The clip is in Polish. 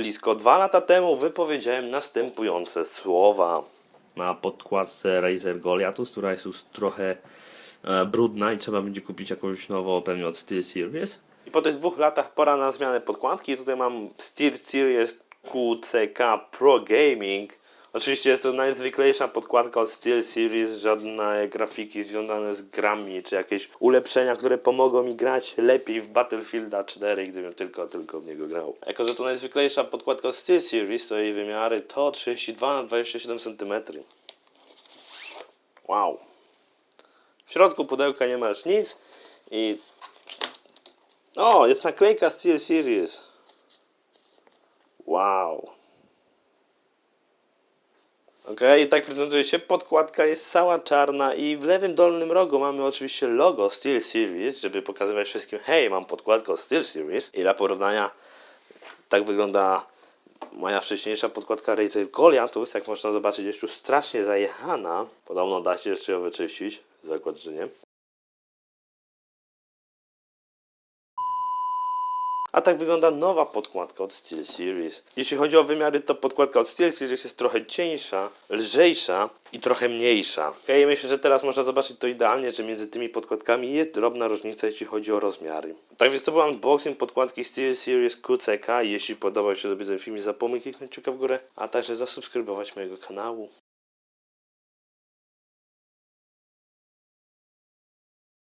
Blisko dwa lata temu wypowiedziałem następujące słowa. Na podkładce Razer Goliathus, która jest już trochę e, brudna i trzeba będzie kupić jakąś nową, pewnie od SteelSeries. I po tych dwóch latach pora na zmianę podkładki. Tutaj mam SteelSeries QCK Pro Gaming. Oczywiście jest to najzwyklejsza podkładka od SteelSeries, żadne grafiki związane z grami, czy jakieś ulepszenia, które pomogą mi grać lepiej w Battlefielda 4, gdybym tylko, tylko w niego grał. Jako, że to najzwyklejsza podkładka od SteelSeries, to jej wymiary to 32 na 27 cm. Wow. W środku pudełka nie masz nic i... O, jest naklejka SteelSeries. Wow. Ok, i tak prezentuje się. Podkładka jest cała czarna i w lewym dolnym rogu mamy oczywiście logo SteelSeries, żeby pokazywać wszystkim, hej, mam podkładkę od SteelSeries. I dla porównania, tak wygląda moja wcześniejsza podkładka Razer Goliathus. Jak można zobaczyć, jest już strasznie zajechana. Podobno da się jeszcze ją wyczyścić. Zakład, że nie. A tak wygląda nowa podkładka od SteelSeries. Jeśli chodzi o wymiary, to podkładka od SteelSeries jest trochę cieńsza, lżejsza i trochę mniejsza. Okay, myślę, że teraz można zobaczyć to idealnie, że między tymi podkładkami jest drobna różnica, jeśli chodzi o rozmiary. Tak więc to był unboxing podkładki SteelSeries QCK. Jeśli podobał się sobie ten film, zapomnij kliknąć kciuka w górę, a także zasubskrybować mojego kanału.